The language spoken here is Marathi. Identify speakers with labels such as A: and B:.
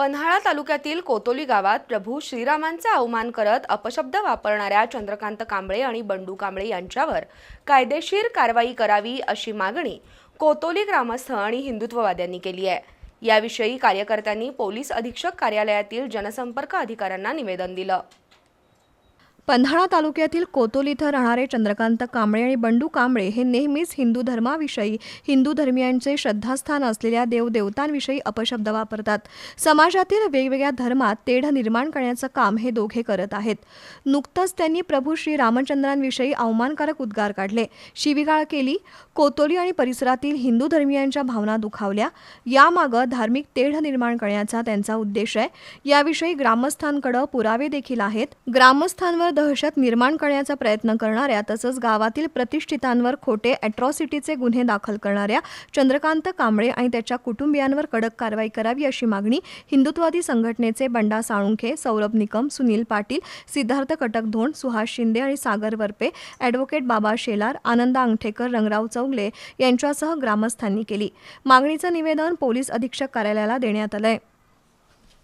A: पन्हाळा तालुक्यातील कोतोली गावात प्रभू श्रीरामांचा अवमान करत अपशब्द वापरणाऱ्या चंद्रकांत कांबळे आणि बंडू कांबळे यांच्यावर कायदेशीर कारवाई करावी अशी मागणी कोतोली ग्रामस्थ आणि हिंदुत्ववाद्यांनी केली आहे. याविषयी कार्यकर्त्यांनी पोलीस अधीक्षक कार्यालयातील जनसंपर्क अधिकाऱ्यांना निवेदन दिलं.
B: पन्हाळा तालुक्यातील कोतोल इथं राहणारे चंद्रकांत कांबळे आणि बंडू कांबळे हे नेहमीच हिंदू धर्माविषयी हिंदू धर्मियांचे श्रद्धास्थान असलेल्या देवदेवतांविषयी अपशब्द वापरतात. समाजातील वेगवेगळ्या धर्मात तेढ निर्माण करण्याचं काम हे दोघे करत आहेत. नुकतंच त्यांनी प्रभू श्री रामचंद्रांविषयी अवमानकारक उद्गार काढले. शिवीगाळ केली कोतोली आणि परिसरातील हिंदू धर्मियांच्या भावना दुखावल्या. यामागं धार्मिक तेढ निर्माण करण्याचा त्यांचा उद्देश आहे. याविषयी ग्रामस्थांकडे पुरावे देखील आहेत. ग्रामस्थांवर दहशत निर्माण करण्याचा प्रयत्न करणाऱ्या तसंच गावातील प्रतिष्ठितांवर खोटे अॅट्रॉसिटीचे गुन्हे दाखल करणाऱ्या चंद्रकांत कांबळे आणि त्याच्या कुटुंबियांवर कडक कारवाई करावी अशी मागणी हिंदुत्वादी संघटनेचे बंडा साळुंखे सौरभ निकम सुनील पाटील सिद्धार्थ कटकधोंड सुहास शिंदे आणि सागर वरपे ॲडव्होकेट बाबा शेलार आनंदा अंगठेकर रंगराव चौगले यांच्यासह ग्रामस्थांनी केली. मागणीचं निवेदन पोलीस अधीक्षक कार्यालयाला देण्यात आलंय.